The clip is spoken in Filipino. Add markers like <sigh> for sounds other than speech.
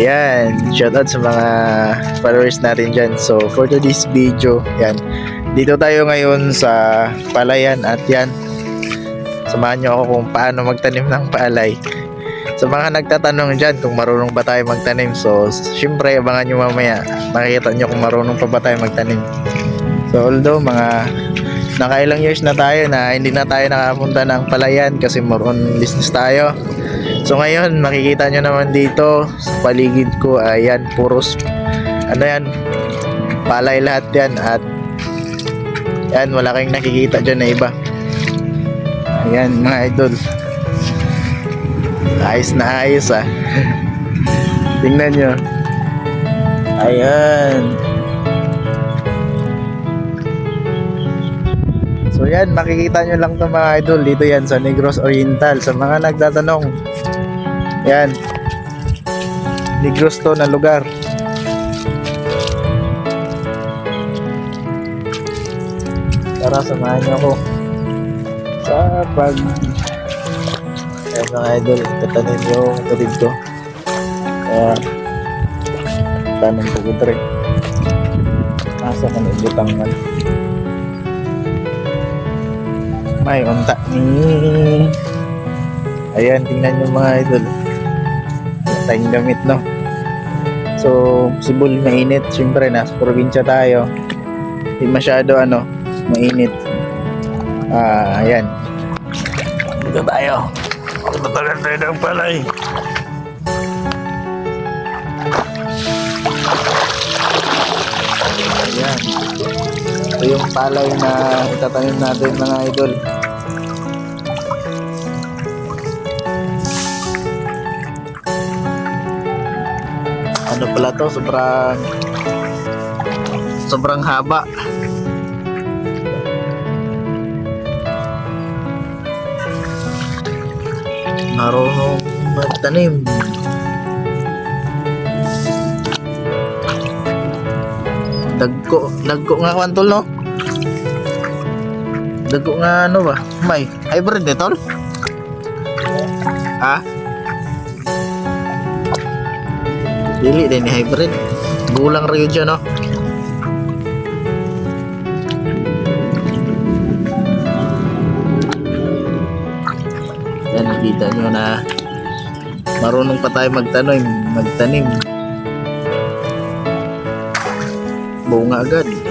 Ayan, shoutout sa mga followers natin dyan. So, for today's video, yan. Dito tayo ngayon sa palayan at yan. Samahan nyo ako kung paano magtanim ng palay. Sa mga nagtatanong dyan kung marunong ba tayo magtanim. So, syempre, abangan nyo mamaya. Makikita nyo kung marunong pa ba tayo magtanim. So, although mga nakailang years na tayo na hindi na tayo nakapunta ng palayan kasi more on business tayo. So ngayon, makikita nyo naman dito sa paligid ko, ayan, puros, ano yan, palay lahat yan at yan, wala kayong nakikita dyan na iba. Ayan, mga idol. Ayos na ayos ah. <laughs> Tingnan nyo. Ayan. So yan, makikita nyo lang to mga idol. Dito yan sa Negros Oriental. Sa mga nagtatanong, yan. Negros to na lugar. Tara, samahan niyo ako sa pag Ayan mga idol, tatanim yung kapatid ko. Kaya, tanong ko ko rin. Nasa ka na ibutang man. May unta ni. Ayan, tingnan nyo mga idol. Tayong damit, no? So, possible mainit. Siyempre, nasa probinsya tayo. Hindi masyado, ano, mainit. Ah, ayan. Dito tayo. Matagal tayo ng palay. Ayan. Ito yung palay na itatanim natin mga idol. Ano pala to? Sobrang sobrang haba. Marunong magtanim. Dagko, dagko nga kwan tol no? Dagko nga ano ba? May hybrid eh tol? Ha? Dili din ni hybrid. Gulang rin yun no? Yan, nakita nyo na marunong pa tayo magtanim, magtanim. Bunga agad.